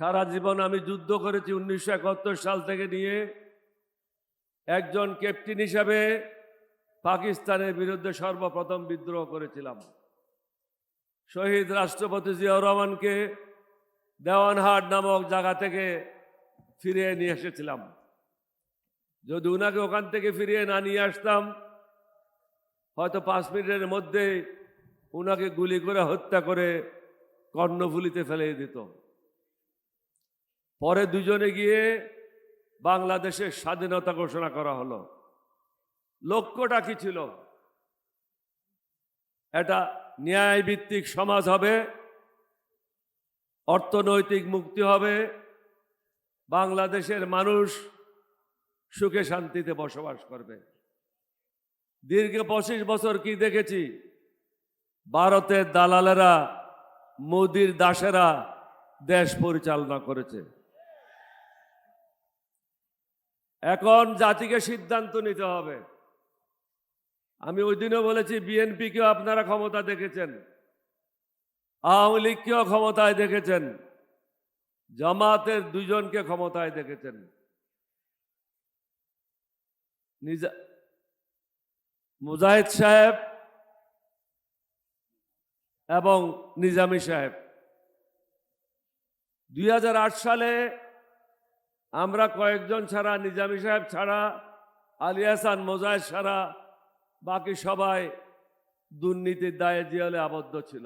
সারা জীবন আমি যুদ্ধ করেছি উনিশশো একাত্তর সাল থেকে নিয়ে। একজন ক্যাপ্টেন হিসাবে পাকিস্তানের বিরুদ্ধে সর্বপ্রথম বিদ্রোহ করেছিলাম। শহীদ রাষ্ট্রপতি জিয়াউর রহমানকে দেওয়ানহাট নামক জায়গা থেকে ফিরিয়ে নিয়ে এসেছিলাম। যদি উনাকে ওখান থেকে ফিরিয়ে না নিয়ে আসতাম, হয়তো পাঁচ মিনিটের মধ্যে উনাকে গুলি করে হত্যা করে কর্ণফুলিতে ফেলে দিত। পরে দুজনে গিয়ে বাংলাদেশের স্বাধীনতা ঘোষণা করা হলো। লক্ষ্যটা কি ছিল? এটা ন্যায়ভিত্তিক সমাজ হবে, অর্থনৈতিক মুক্তি হবে, বাংলাদেশের মানুষ সুখে শান্তিতে বসবাস করবে। দীর্ঘ পঁচিশ বছর কি দেখেছি? ভারতের দালালেরা, মোদির দাসেরা দেশ পরিচালনা করেছে। এখন জাতিকে সিদ্ধান্ত নিতে হবে। আমি ওই দিনও বলেছি, বিএনপিকেও আপনারা ক্ষমতা দেখেছেন। আওয়ামী লীগকেও ক্ষমতায় দেখেছেন। জামাতের দুজনকে ক্ষমতায় দেখেছেন। নিজা, মুজাহিদ সাহেব এবং নিজামী সাহেব। দুই হাজার আট সালে আমরা কয়েকজন ছাড়া, নিজামী সাহেব ছাড়া, আলী হাসান মোজাহিদ ছাড়া, বাকি সবাই দুর্নীতির দায়ে জিয়ালে আবদ্ধ ছিল।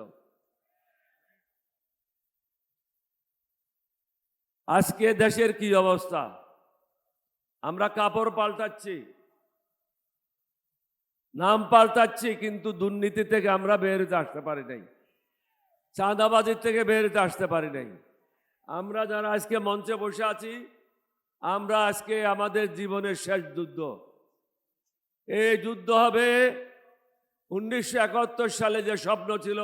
আজকে দেশের কি অবস্থা? আমরা কাপড় পাল্টাচ্ছি, নাম পাল্টাচ্ছি, কিন্তু দুর্নীতি থেকে আমরা বেরোতে আসতে পারি নাই। চাঁদাবাজির থেকে বেরোতে আসতে পারি নাই। আমরা যারা আজকে মঞ্চে বসে আছি আমরা আজকে আমাদের জীবনের শেষ যুদ্ধ। এই যুদ্ধ হবে উনিশশো একাত্তর সালে যে স্বপ্ন ছিল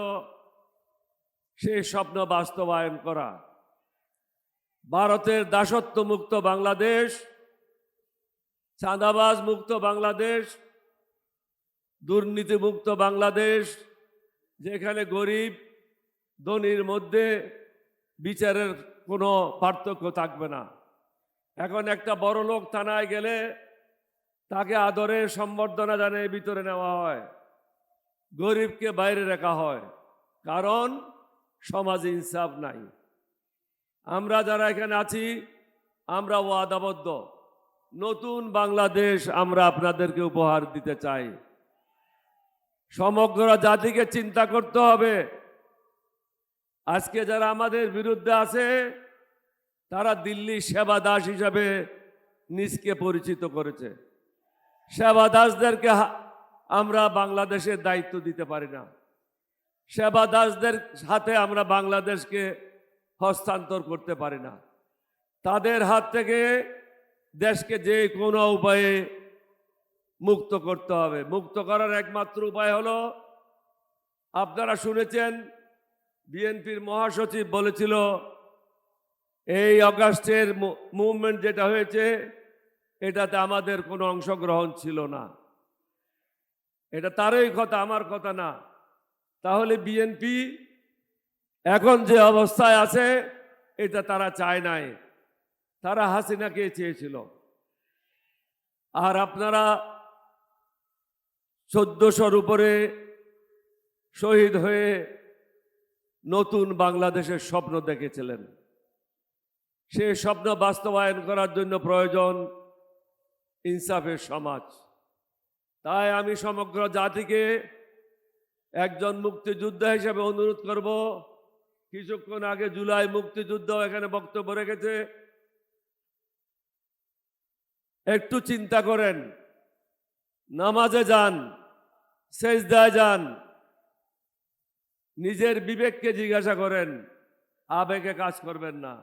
সেই স্বপ্ন বাস্তবায়ন করা। ভারতের দাসত্ব মুক্ত বাংলাদেশ, চাঁদাবাজ মুক্ত বাংলাদেশ দুর্নীতি মুক্ত বাংলাদেশ, যেখানে গরিব ধনির মধ্যে বিচারের কোনো পার্থক্য থাকবে না। এখন একটা বড় লোক থানায় গেলে তাকে আদরে সম্বর্ধনা জানিয়ে ভিতরে নেওয়া হয়, গরিবকে বাইরে রাখা হয়, কারণ সমাজে ইনসাফ নাই। আমরা যারা এখানে আছি, আমরা ওয়াদাবদ্ধ। নতুন বাংলাদেশ আমরা আপনাদেরকে উপহার দিতে চাই। সমগ্র জাতিকে চিন্তা করতে হবে। আজকে যারা আমাদের বিরুদ্ধে আছে তারা দিল্লি সেবা দাস হিসাবে নিজকে পরিচিত করেছে। সেবা দাসদেরকে আমরা বাংলাদেশের দায়িত্ব দিতে পারি না। সেবা দাসদের হাতে আমরা বাংলাদেশকে হস্তান্তর করতে পারি না। তাদের হাত থেকে দেশকে যে কোনো উপায়ে মুক্ত করতে হবে। মুক্ত করার একমাত্র উপায় হলো, আপনারা শুনেছেন, বিএনপির মহাসচিব বলেছিল এই অগাস্টের মুভমেন্ট যেটা হয়েছে, এটাতে আমাদের কোনো অংশগ্রহণ ছিল না। এটা তারই কথা, আমার কথা না। তাহলে বিএনপি এখন যে অবস্থায় আছে, এটা তারা চায় নাই। তারা হাসিনাকে চেয়েছিল। আর আপনারা চোদ্দশোর উপরে শহীদ হয়ে নতুন বাংলাদেশের স্বপ্ন দেখেছিলেন। সে স্বপ্ন বাস্তবায়ন করার জন্য প্রয়োজন ইনসাফের সমাজ। তাই আমি সমগ্র জাতিকে একজন মুক্তিযোদ্ধা হিসেবে অনুরোধ করব। কিছুক্ষণ আগে জুলাই মুক্তিযুদ্ধ এখানে বক্তব্য রেখেছে। একটু চিন্তা করেন। নামাজে যান, সেজদায় যান, নিজের বিবেককে জিজ্ঞাসা করেন, আবেগে কাজ করবেন না।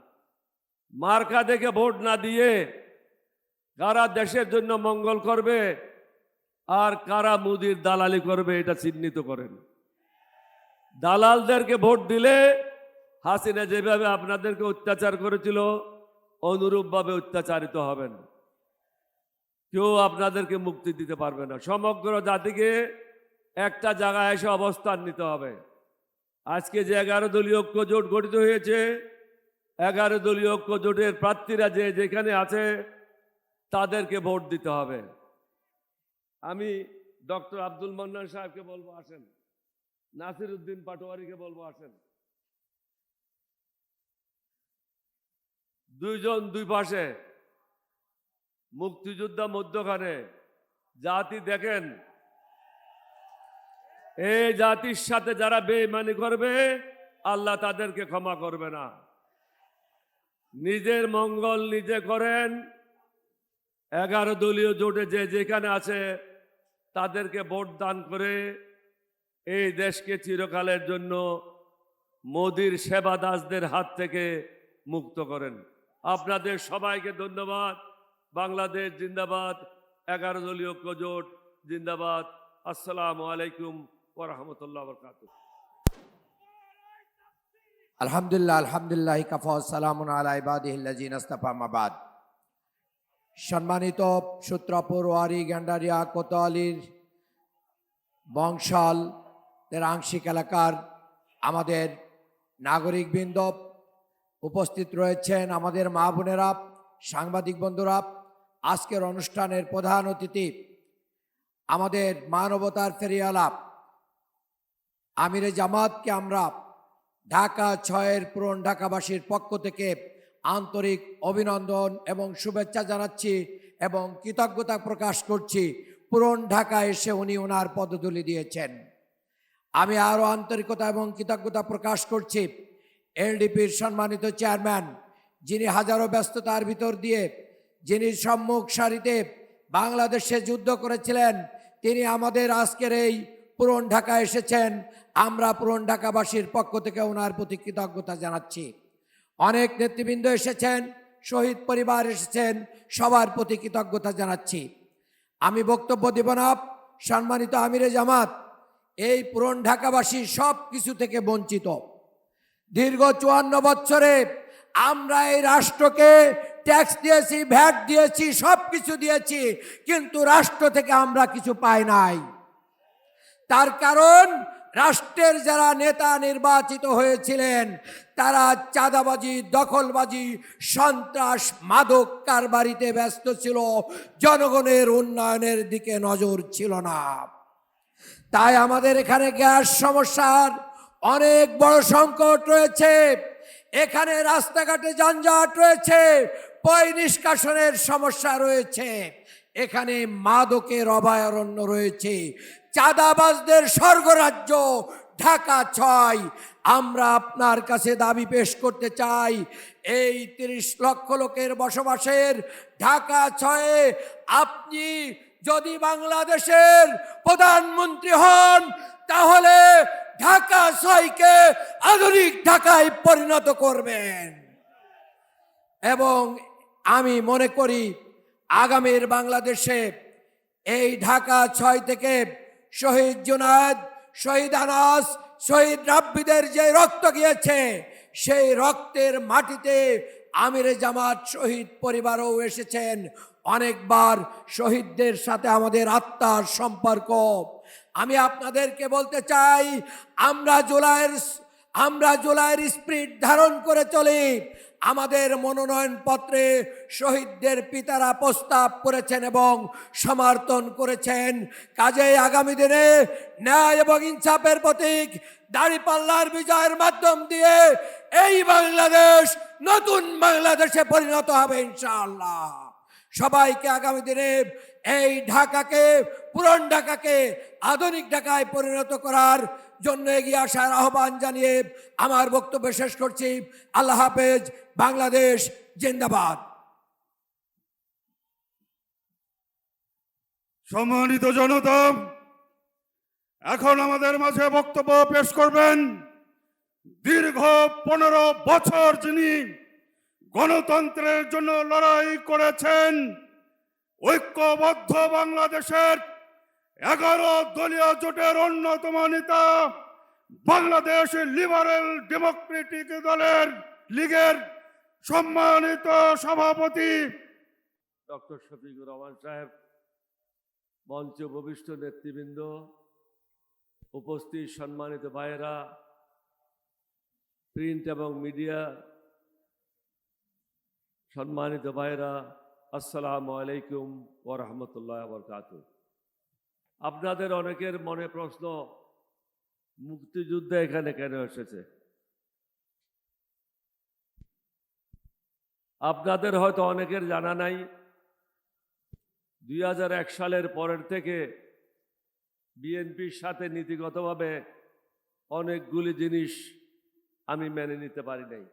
মার্কা দেখে ভোট না দিয়ে কারা দেশের জন্য মঙ্গল করবে আর কারা মুদির দালালি করবে, এটা চিহ্নিত করেন। দালালদেরকে ভোট দিলে হাসিনা যেভাবে আপনাদেরকে অত্যাচার করেছিল, অনুরূপভাবে অত্যাচারিত হবেন। কেউ আপনাদেরকে মুক্তি দিতে পারবে না। সমগ্র জাতিকে একটা জায়গায় এসে অবস্থান নিতে হবে। আজকে যে এগারো দলীয় ঐক্য জোট গঠিত হয়েছে এগারো দলীয় ঐক্য জোটের প্রার্থীরা যে যেখানে আছে, তাদেরকে ভোট দিতে হবে। আমি ডক্টর আব্দুল মান্নান সাহেবকে বলব, আসেন। নাসির উদ্দিন পাটোয়ারিকে বলব, আসেন। দুইজন দুই পাশে, মুক্তিযোদ্ধা মধ্যখানে। জাতি দেখেন। এই জাতির সাথে যারা বেইমানি করবে, আল্লাহ তাদেরকে ক্ষমা করবে না। নিজের মঙ্গল নিজে করেন। এগারো দলীয় জোটে যে যেখানে আছে, তাদেরকে ভোট দান করে এই দেশকে চিরকালের জন্য মোদির সেবা দাসদের হাত থেকে মুক্ত করেন। আপনাদের সবাইকে ধন্যবাদ। বাংলাদেশ জিন্দাবাদ, এগারো দলীয় ঐক্য জোট জিন্দাবাদ। আসসালামু আলাইকুম ওরহমতুল্লাহ বরকাত আলহামদুলিল্লাহ আলহামদুলিল্লাহ কাফা সালামুন আলা ইবাদিহিল্লাজিন আস্তাফা মাবাদ সম্মানিত সূত্রপুর, ওয়ারি, গ্যান্ডারিয়া, কোতোয়ালির বংশাল এর আংশিক এলাকার আমাদের নাগরিকবৃন্দ উপস্থিত রয়েছেন আমাদের মা বোনেরা, সাংবাদিক বন্ধুরা। আজকের অনুষ্ঠানের প্রধান অতিথি আমাদের মানবতার ফেরিয়ালাপ আমিরে জামাতকে আমরা ঢাকা ছয়ের পুরন ঢাকাবাসীর পক্ষ থেকে আন্তরিক অভিনন্দন এবং শুভেচ্ছা জানাচ্ছি এবং কৃতজ্ঞতা প্রকাশ করছি। পুরন ঢাকা এসে উনি ওনার পদতুলি দিয়েছেন। আমি আরও আন্তরিকতা এবং কৃতজ্ঞতা প্রকাশ করছি এলডিপির সম্মানিত চেয়ারম্যান, যিনি হাজারো ব্যস্ততার ভিতর দিয়ে, যিনি সম্মুখ সারিতে বাংলাদেশে যুদ্ধ করেছিলেন, তিনি আমাদের আজকের এই পুরন ঢাকা এসেছেন। আমরা পুরন ঢাকাবাসীর পক্ষ থেকে ওনার প্রতি কৃতজ্ঞতা জানাচ্ছি। অনেক নেতৃবৃন্দ এসেছেন, শহীদ পরিবার এসেছেন, সবার প্রতি কৃতজ্ঞতা জানাচ্ছি। আমি বক্তব্য দেব না, সম্মানিত আমিরে জামাত, এই পুরন ঢাকাবাসী সব কিছু থেকে বঞ্চিত। দীর্ঘ চুয়ান্ন বছরে আমরা এই রাষ্ট্রকে ট্যাক্স দিয়েছি, ভ্যাট দিয়েছি সব কিছু দিয়েছি, কিন্তু রাষ্ট্র থেকে আমরা কিছু পাই নাই। তার কারণ রাষ্ট্রের যারা নেতা নির্বাচিত হয়েছিলেন, তারা চাঁদাবাজি, দখলবাজি, সন্ত্রাস, মাদক কারবারিতে ব্যস্ত ছিল। জনগণের উন্নয়নের দিকে নজর ছিল না। তাই আমাদের এখানে গ্যাস সমস্যার অনেক বড় সংকট রয়েছে। এখানে রাস্তাঘাটে যানজট রয়েছে। পয় নিষ্কাশনের সমস্যা রয়েছে। এখানে মাদকের অভয়ারণ্য রয়েছে। চাঁদাবাজদের স্বর্গরাজ্য ঢাকা ছয়। আমরা আপনার কাছে দাবি পেশ করতে চাই। এই তিরিশ লক্ষ লোকের বসবাসের ঢাকা ছয়ে আপনি যদি বাংলাদেশের প্রধানমন্ত্রী হন, তাহলে ঢাকা ছয়কে আধুনিক ঢাকায় পরিণত করবেন। এবং আমি মনে করি আগামীর বাংলাদেশে এই ঢাকা ছয় থেকে শহীদ জুনায়দ, শহীদ আনাস, শহীদ রাব্বিদের যে রক্ত গিয়েছে, সেই রক্তের মাটিতে আমিরে জামাত শহীদ পরিবারও এসেছেন। অনেকবার শহীদদের সাথে আমাদের আত্মার সম্পর্ক। আমি আপনাদেরকে বলতে চাই, আমরা জুলাইয়ের আমরা জুলাইয়ের স্পিরিট ধারণ করে চলি। আমাদের মনোনয়ন পত্রে শহীদদের পিতারা প্রস্তাব করেছেন এবং সমর্থন করেছেন। কাজেই আগামী দিনে ন্যায় এবং ইনসাফের প্রতীক দাড়িপাল্লার বিজয়ের মাধ্যম দিয়ে এই বাংলাদেশ নতুন বাংলাদেশে পরিণত হবে ইনশাআল্লাহ। সবাইকে আগামী দিনে এই ঢাকাকে, পুরন ঢাকাকে আধুনিক ঢাকায় পরিণত করার জন্য এগিয়ে আসার আহ্বান জানিয়ে আমার বক্তব্য শেষ করছি। আল্লাহ হাফেজ, বাংলাদেশ জিন্দাবাদ। সম্মানিত জনতা, এখন আমাদের মাঝে বক্তব্য পেশ করবেন দীর্ঘ পনেরো বছর যিনি গণতন্ত্রের জন্য লড়াই করেছেন, ঐক্যবদ্ধ বাংলাদেশের এগারো দলীয় জোটের অন্যতম নেতা বাংলাদেশ লিবারেল ডেমোক্রেটিক দলের লীগের সম্মানিত সভাপতি ডক্টর শফিকুর রহমান সাহেব, মঞ্চ ভবিষ্ঠ নেতৃবৃন্দ, উপস্থিত সম্মানিত ভাইয়েরা, প্রিন্ট এবং মিডিয়া, সম্মানিত ভাইরা আসসালামু আলাইকুম ও রহমতুল্লাহ বরকাত আপনাদের অনেকের মনে প্রশ্ন, মুক্তিযুদ্ধ এখানে কেন এসেছে? আপনাদের হয়তো অনেকের জানা নাই, দুই হাজার এক সালের পরের থেকে বিএনপির সাথে নীতিগতভাবে অনেকগুলি জিনিস আমি মেনে নিতে পারি নাই।